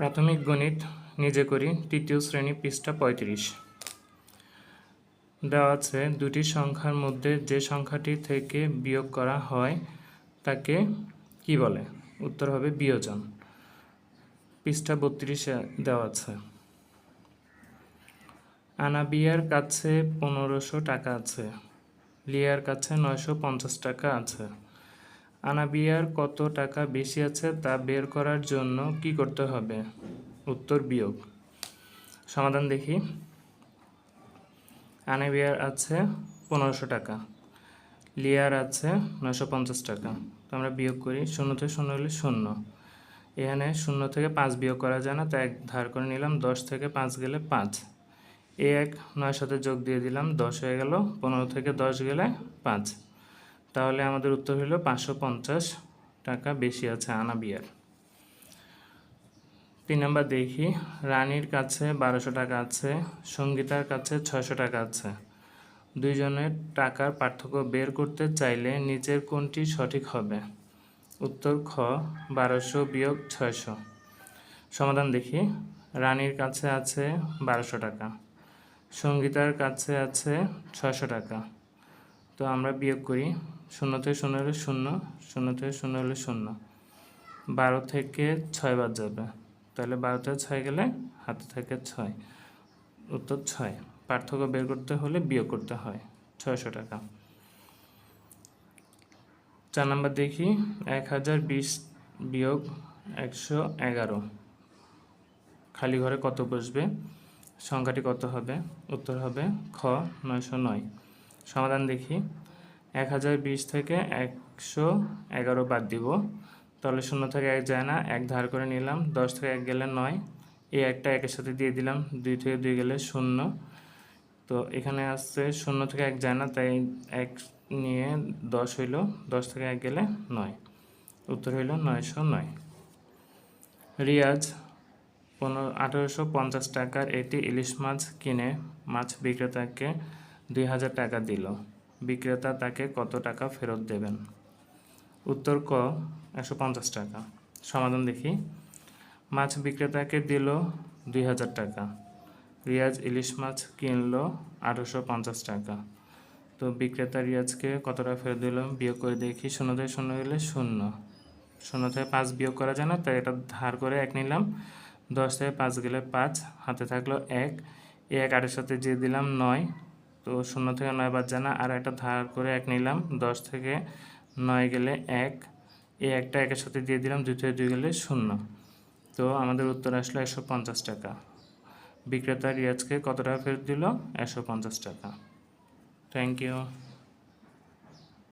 প্রাথমিক গণিত নিজে করি, তৃতীয় শ্রেণি পৃষ্ঠা পঁয়ত্রিশ। দেওয়া আছে, দুটি সংখ্যার মধ্যে যে সংখ্যাটি থেকে বিয়োগ করা হয়, তাকে কি বলে? উত্তর হবে বিয়োজন। পৃষ্ঠা বত্রিশে দেওয়া আছে। আনাবিয়ার কাছে পনেরোশো টাকা আছে। লিয়ার কাছে নয়শো পঞ্চাশ টাকা আছে। আনাবিয়ার কত টাকা বেশি আছে তা বের করার জন্য কি করতে হবে? উত্তর, বিয়োগ। সমাধান দেখি। আনাবিয়ার আছে পনেরোশো টাকা, লিয়ার আছে নশো পঞ্চাশ টাকা। তো আমরা বিয়োগ করি, শূন্য থেকে শূন্য হলে শূন্য। এখানে শূন্য থেকে পাঁচ বিয়োগ করা যায় না, তাই এক ধার করে নিলাম, দশ থেকে পাঁচ গেলে পাঁচ। এ এক নয় সাথে যোগ দিয়ে দিলাম, দশ হয়ে গেল, পনেরো থেকে দশ গেলে পাঁচ। তাহলে আমাদের উত্তর হলো পাঁচশো পঞ্চাশ টাকা বেশি আছে আনাবিয়ার। তিন নম্বর দেখি, রানীর কাছে বারোশো টাকা আছে, সঙ্গীতার কাছে ছয়শো টাকা আছে। দুইজনের টাকার পার্থক্য বের করতে চাইলে নিচের কোনটি সঠিক হবে? উত্তর খ, বারোশো বিয়োগ ছয়শো। সমাধান দেখি, রানীর কাছে আছে বারোশো টাকা, সঙ্গীতার কাছে আছে ছয়শো টাকা। তো আমরা বিয়োগ করি শূন্য থেকে শূন্য হলে শূন্য শূন্য থেকে শূন্য হলে শূন্য। বারো থেকে ছয় বাদ যাবে। তাহলে বারো থেকে ছয় গেলে হাতে থেকে ছয়। উত্তর ছয়। পার্থক্য বের করতে হলে বিয়োগ করতে হয়, ছয়শো টাকা। চার নাম্বার দেখি, এক হাজার বিশ বিয়োগ একশো এগারো। খালি ঘরে কত বসবে? সংখ্যাটি কত হবে? উত্তর হবে খ নয়শো নয়। সমাধান দেখি। এক হাজার বিশ থেকে একশো এগারো বাদ দিব। তাহলে শূন্য থেকে এক যায় না, এক ধার করে নিলাম। দশ থেকে এক গেলে নয়। এই একটা একের সাথে দিয়ে দিলাম। দুই থেকে দুই গেলে শূন্য। তো এখানে আসছে শূন্য থেকে এক যায় না, তাই এক নিয়ে দশ হইল। দশ থেকে এক গেলে নয়। উত্তর হইল নয়শো নয়। রিয়াজ, পনেরো, আঠেরোশো পঞ্চাশ টাকার একটি ইলিশ মাছ কিনে মাছ বিক্রেতাকে দুই হাজার টাকা দিল। বিক্রেতা তাকে কত টাকা ফেরত দেবেন? উত্তর ক, একশো পঞ্চাশ টাকা। সমাধান দেখি। মাছ বিক্রেতাকে দিল দুই হাজার টাকা। রিয়াজ ইলিশ মাছ কিনলো আঠারোশো পঞ্চাশ টাকা। তো বিক্রেতা রিয়াজকে কত টাকা ফেরত দিল? বিয়োগ করে দেখি শূন্য থেকে শূন্য গেলে শূন্য। শূন্য থেকে পাঁচ বিয়োগ করা যায় না, তাই এটা ধার করে এক নিলাম। দশ থেকে পাঁচ গেলে পাঁচ, হাতে থাকল এক। এক আটের সাথে দিয়ে দিলাম নয় তো শূন্য থেকে নয় বাদ যায় না। আর একটা ধার করে এক নিলাম। দশ থেকে নয় গেলে এক। এই একটা একের সাথে দিয়ে দিলাম। থেকে দুই গেলে শূন্য। তো আমাদের উত্তর আসলো একশো পঞ্চাশ টাকা। বিক্রেতা রিয়াজকে কত টাকা ফেরত দিল? একশো পঞ্চাশ টাকা। Thank you